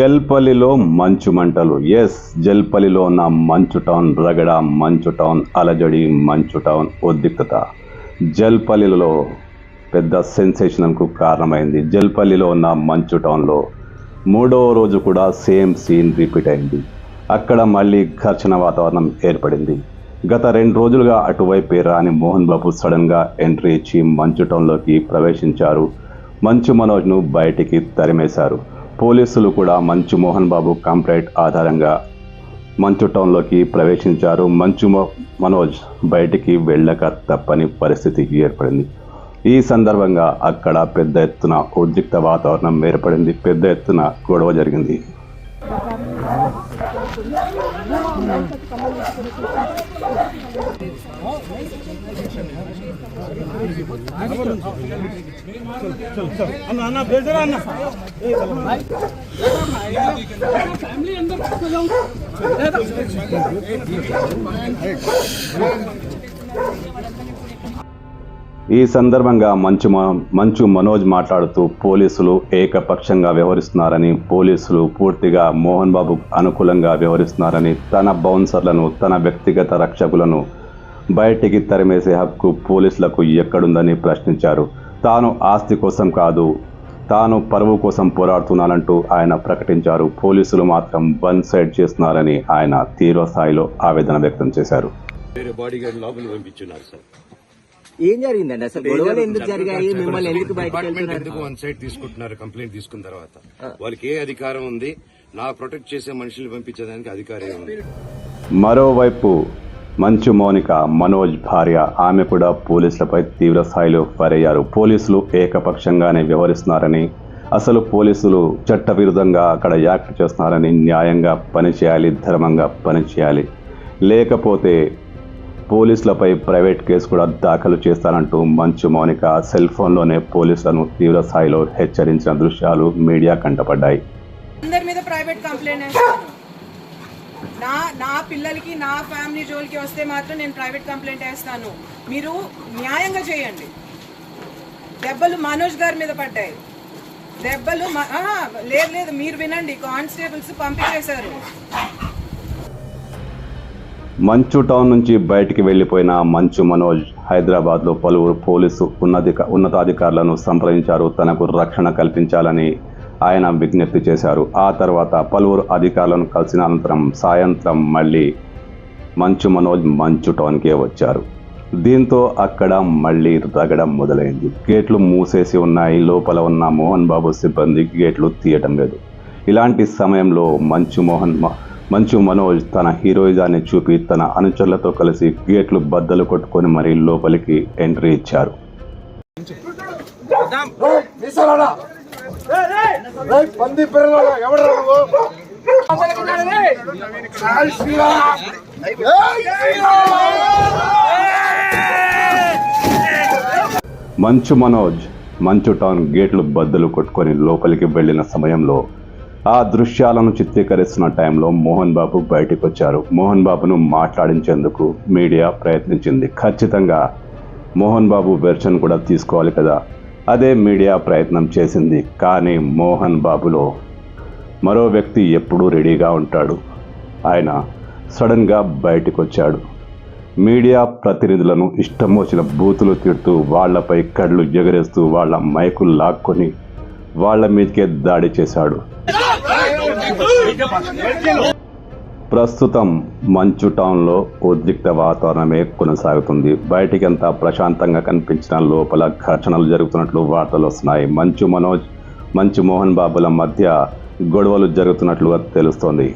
జల్పల్లిలో మంచు మంటలు. ఎస్ జల్పల్లిలో ఉన్న మంచు టౌన్ రగడ మంచు టౌన్ అలజడి మంచు టౌన్ ఉద్రిక్తత. జల్పల్లిలో పెద్ద సెన్సేషన్కు కారణమైంది. జల్పల్లిలో ఉన్న మంచు టౌన్లో మూడవ రోజు కూడా సేమ్ సీన్ రిపీట్ అయింది. అక్కడ మళ్ళీ ఘర్షణ వాతావరణం ఏర్పడింది. గత రెండు రోజులుగా అటువైపే రాని మోహన్ బాబు సడన్గా ఎంట్రీ ఇచ్చి మంచు టౌన్లోకి ప్రవేశించారు. మంచు మనోజ్ను బయటికి తరిమేశారు. పోలీసులు కూడా మంచు మోహన్ బాబు కంప్లైంట్ ఆధారంగా మంచు టౌన్లోకి ప్రవేశించారు. మంచు మనోజ్ బయటికి వెళ్ళక తప్పని పరిస్థితి ఏర్పడింది. ఈ సందర్భంగా అక్కడ పెద్ద ఎత్తున ఉద్రిక్త వాతావరణం ఏర్పడింది. పెద్ద ఎత్తున గొడవ జరిగింది. అన్న అన్న బేజరా అన్న ఈ సందర్భంగా మంచు మ- మంచు మనోజ్ మాట్లాడుతూ పోలీసులు ఏకపక్షంగా వ్యవహరిస్తున్నారని పోలీసులు పూర్తిగా మోహన్ బాబు అనుకూలంగా వ్యవహరిస్తున్నారని తన బౌన్సర్లను తన వ్యక్తిగత రక్షకులను బయటికి తరిమేసే హక్కు పోలీసులకు ఎక్కడుందని ప్రశ్నించారు. తాను ఆస్తి కోసం కాదు తాను పరువు కోసం పోరాడుతున్నానంటూ ఆయన ప్రకటించారు. పోలీసులు మాత్రం వన్ సైడ్ చేస్తున్నారని ఆయన తీవ్ర స్థాయిలో ఆవేదన వ్యక్తం చేశారు. వేరే బాడీ గార్డ్ లోపలికి పంపించున్నారు సార్. ఏం జరిగిందండి? అసలు గొడవలు ఎందుకు జరిగాయి? మిమ్మల్ని ఎందుకు బయటకు ఎందుకు వన్ సైడ్ తీసుకుంటున్నారు? కంప్లైంట్ తీసుకున్న తర్వాత. వాళ్ళకి ఏ అధికారం ఉంది? నా ప్రొటెక్ట్ చేసే మనుషుల్ని పంపించేదానికి అధికారం ఉంది. మరోవైపు మంచు మౌనిక మనోజ్ భార్య ఆమె కూడా పోలీసులపై తీవ్ర స్థాయిలో ఫైర్ అయ్యారు పోలీసులు ఏకపక్షంగానే వ్యవహరిస్తున్నారని అసలు పోలీసులు చట్టవిరుద్ధంగా అక్కడ యాక్ట్ చేస్తున్నారని న్యాయంగా పనిచేయాలి ధర్మంగా పనిచేయాలి. లేకపోతే పోలీసులపై ప్రైవేట్ కేసు కూడా దాఖలు చేస్తానంటూ మంచు మౌనిక సెల్ ఫోన్లోనే పోలీసులను తీవ్ర స్థాయిలో హెచ్చరించిన దృశ్యాలు మీడియా కంటపడ్డాయి. అందరి మీద ప్రైవేట్ కంప్లైంట్ నా నా పిల్లలకి నా ఫ్యామిలీ జోలికి వస్తే మాత్రం నేను ప్రైవేట్ కంప్లైంట్ వేస్తాను. మీరు న్యాయంగా చేయండి. దెబ్బలు మనోజ్ గారి మీద పడ్డాయి. దెబ్బలు లేదు లేదు మీరు వినండి. కానిస్టేబుల్స్ పంపించేశారు. మంచు టౌన్ నుంచి బయటికి వెళ్ళిపోయిన మంచు మనోజ్ హైదరాబాద్లో పలువురు పోలీసు ఉన్నధిక ఉన్నతాధికారులను సంప్రదించారు. తనకు రక్షణ కల్పించాలని ఆయన విజ్ఞప్తి చేశారు. ఆ తర్వాత పలువురు అధికారులను కలిసిన అనంతరం సాయంత్రం మళ్ళీ మంచు మనోజ్ మంచు టౌన్కే వచ్చారు. దీంతో అక్కడ మళ్ళీ రగడం మొదలైంది. గేట్లు మూసేసి ఉన్నాయి. లోపల ఉన్న మోహన్ బాబు సిబ్బంది గేట్లు తీయటం లేదు. ఇలాంటి సమయంలో మంచు మోహన్ మ- మంచు మనోజ్ తన హీరోయిజాన్ని చూపి తన అనుచరులతో కలిసి గేట్లు బద్దలు కొట్టుకొని మరీ లోపలికి ఎంట్రీ ఇచ్చారు. మంచు మనోజ్ మంచు టౌన్ గేట్లు బద్దలు కొట్టుకొని లోపలికి వెళ్ళిన సమయంలో ఆ దృశ్యాలను చిత్రీకరిస్తున్న టైంలో మోహన్ బాబు బయటకు వచ్చారు మోహన్ బాబును మాట్లాడించేందుకు మీడియా ప్రయత్నించింది. ఖచ్చితంగా మోహన్ బాబు వెర్షన్ కూడా తీసుకోవాలి కదా. అదే మీడియా ప్రయత్నం చేసింది. కానీ మోహన్ బాబులో మరో వ్యక్తి ఎప్పుడూ రెడీగా ఉంటాడు. ఆయన సడన్గా బయటకు వచ్చాడు మీడియా ప్రతినిధులను ఇష్టం వచ్చిన బూతులు తిడుతూ వాళ్ళపై కళ్ళు ఎగరేస్తూ వాళ్ళ మైకులు లాక్కొని వాళ్ళ మీదకే దాడి చేశాడు. ప్రస్తుతం మంచు టౌన్లో ఉద్రిక్త వాతావరణమే కొనసాగుతుంది. బయటికంతా ప్రశాంతంగా కనిపించిన లోపల ఘర్షణలు జరుగుతున్నట్లు వార్తలు వస్తున్నాయి. మంచు మనోజ్ మంచు మోహన్ బాబుల మధ్య గొడవలు జరుగుతున్నట్లుగా తెలుస్తోంది.